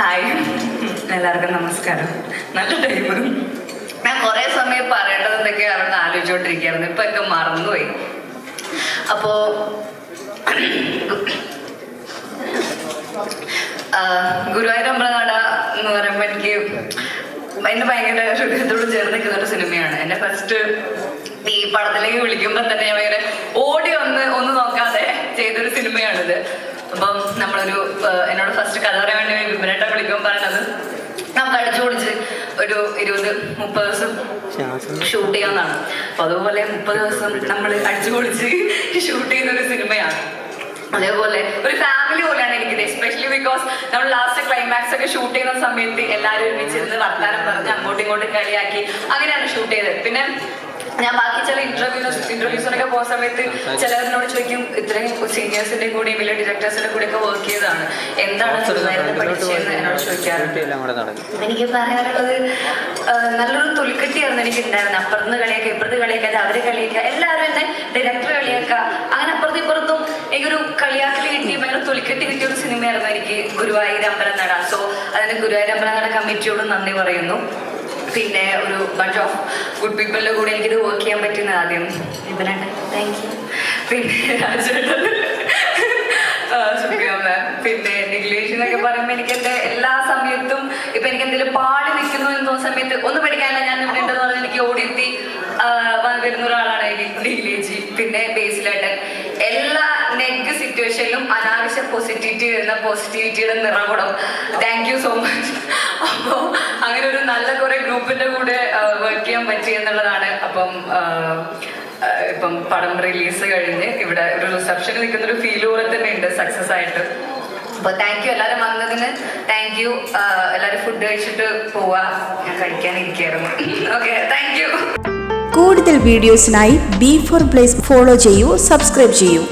Hi. എല്ലാവർക്കും നമസ്കാരം. നല്ല ടൈം ഞാൻ കുറെ സമയം പറയേണ്ടത് എന്തൊക്കെയാണെന്ന് ആലോചിച്ചുകൊണ്ടിരിക്കുകയായിരുന്നു ഇപ്പൊ ഒക്കെ മറന്നുപോയി. അപ്പോ ഗുരുവായൂർ അമ്പലനാട എന്ന് പറയുമ്പോൾ എനിക്ക് എന്നെ ഭയങ്കര ഹൃദയത്തോട് ചേർന്ന് നിൽക്കുന്ന ഒരു സിനിമയാണ്. എന്നെ ഫസ്റ്റ് ഈ പടത്തിലേക്ക് വിളിക്കുമ്പോൾ തന്നെ ഞാൻ ഭയങ്കര ഓടി ഒന്ന് ഒന്ന് നോക്കാതെ ചെയ്തൊരു സിനിമയാണിത്. അപ്പം നമ്മളൊരു എന്നോട് ഫസ്റ്റ് കഥ പറയാൻ വേണ്ടി വിപരേട്ട വിളിക്കുമ്പോൾ പറയണത് നമുക്ക് അടിച്ചു പൊളിച്ച് ഒരു ഇരുപത് മുപ്പത് ദിവസം ഷൂട്ട് ചെയ്യാവുന്നതാണ്. അപ്പൊ അതുപോലെ മുപ്പത് ദിവസം നമ്മൾ അടിച്ചു പൊളിച്ച് ഷൂട്ട് ചെയ്യുന്ന ഒരു സിനിമയാണ്. അതേപോലെ ഒരു ഫാമിലി പോലെയാണ് എനിക്കിത് എസ്പെഷ്യലി ബിക്കോസ് നമ്മൾ ലാസ്റ്റ് ക്ലൈമാക്സ് ഒക്കെ ഷൂട്ട് ചെയ്യുന്ന സമയത്ത് എല്ലാവരും ഒരുമിച്ചിരുന്ന് വർത്താനം പറഞ്ഞ് അങ്ങോട്ടും ഇങ്ങോട്ടും കളിയാക്കി അങ്ങനെയാണ് ഷൂട്ട് ചെയ്തത്. പിന്നെ ഞാൻ ബാക്കി ചില ഇന്റർവ്യൂസ് ഇന്റർവ്യൂസിനൊക്കെ പോകുന്ന സമയത്ത് ചിലവരിനോട് ചോദിക്കും ഇത്രയും സീനിയേഴ്സിന്റെ കൂടെയും വലിയ ഡയറക്ടേഴ്സിന്റെ കൂടെയൊക്കെ ഒക്കെ വർക്ക് ചെയ്തതാണ്. എന്താണ് ഗുരുവായൂരിൽ പഠിച്ചതെന്ന് എന്നോട് ചോദിക്കാറുണ്ട് എനിക്ക് പറയാനുള്ളത് നല്ലൊരു തൊലിക്കെട്ടിയായിരുന്നു എനിക്ക് ഉണ്ടായിരുന്നത് അപ്പുറത്ത് കളിയാക്കുക ഇപ്പുറത്ത് കളിയാക്കുക അവർ കളിയാക്കുക എല്ലാവരും തന്നെ ഡയറക്ടർ കളിയാക്കുക അങ്ങനെ അപ്പുറത്തും ഇപ്പുറത്തും എനിക്കൊരു കളിയാക്കൽ കിട്ടി ഭയങ്കര തൊലിക്കെട്ടി കിട്ടിയ ഒരു സിനിമയായിരുന്നു എനിക്ക് ഗുരുവായൂർ അമ്പലം നട സോ അതിന് ഗുരുവായൂർ അമ്പലം നട കമ്മിറ്റിയോട് നന്ദി പറയുന്നു. പിന്നെ ഒരു ബഞ്ച് ഓഫ് ഗുഡ് പീപ്പിളിന്റെ കൂടെ എനിക്കിത് വർക്ക് ചെയ്യാൻ പറ്റുന്ന ആദ്യം. ഇവരാണ്. താങ്ക് യു പിന്നെ രാജേട്ടൻ. എനിക്ക് എന്റെ എല്ലാ സമയത്തും ഇപ്പൊ എനിക്ക് എന്തെങ്കിലും പാടി നിൽക്കുന്നു എന്ന് തോന്നുന്ന സമയത്ത് ഒന്ന് പഠിക്കാനില്ല. ഞാൻ ഇവിടെ ഉണ്ടെന്ന് പറഞ്ഞ് എനിക്ക് ഓടിയെത്തി വരുന്ന ഒരാളാണ് ലീലേജി പിന്നെ ബേസിലേട്ടൻ എല്ലാ നെഗ് സിറ്റുവേഷനിലും അനാവശ്യ പോസിറ്റിവിറ്റി വരുന്ന പോസിറ്റിവിറ്റിയുടെ നിറകുടം. താങ്ക് യു സോ മച്ച് അപ്പോൾ അങ്ങനെ ഒരു നല്ല കുറെ ഗ്രൂപ്പിന്റെ കൂടെ വർക്ക് ചെയ്യാൻ പറ്റി എന്നുള്ളതാണ്. അപ്പം ഇപ്പം പടം റിലീസ് കഴിഞ്ഞ് ഇവിടെ ഒരു റിസപ്ഷൻ നിൽക്കുന്ന ഒരു ഫീൽ പോലെ തന്നെ ഉണ്ട് സക്സസ് ആയിട്ട്. അപ്പൊ താങ്ക് യു എല്ലാരും വന്നതിന് താങ്ക് യു എല്ലാരും ഫുഡ് കഴിച്ചിട്ട് പോവാ. ഞാൻ കഴിക്കാനിരിക്കായിരുന്നു ഓക്കെ താങ്ക് യു കൂടുതൽ വീഡിയോസിനായി ബി ഫോർ പ്ലേസ് ഫോളോ ചെയ്യൂ സബ്സ്ക്രൈബ് ചെയ്യൂ.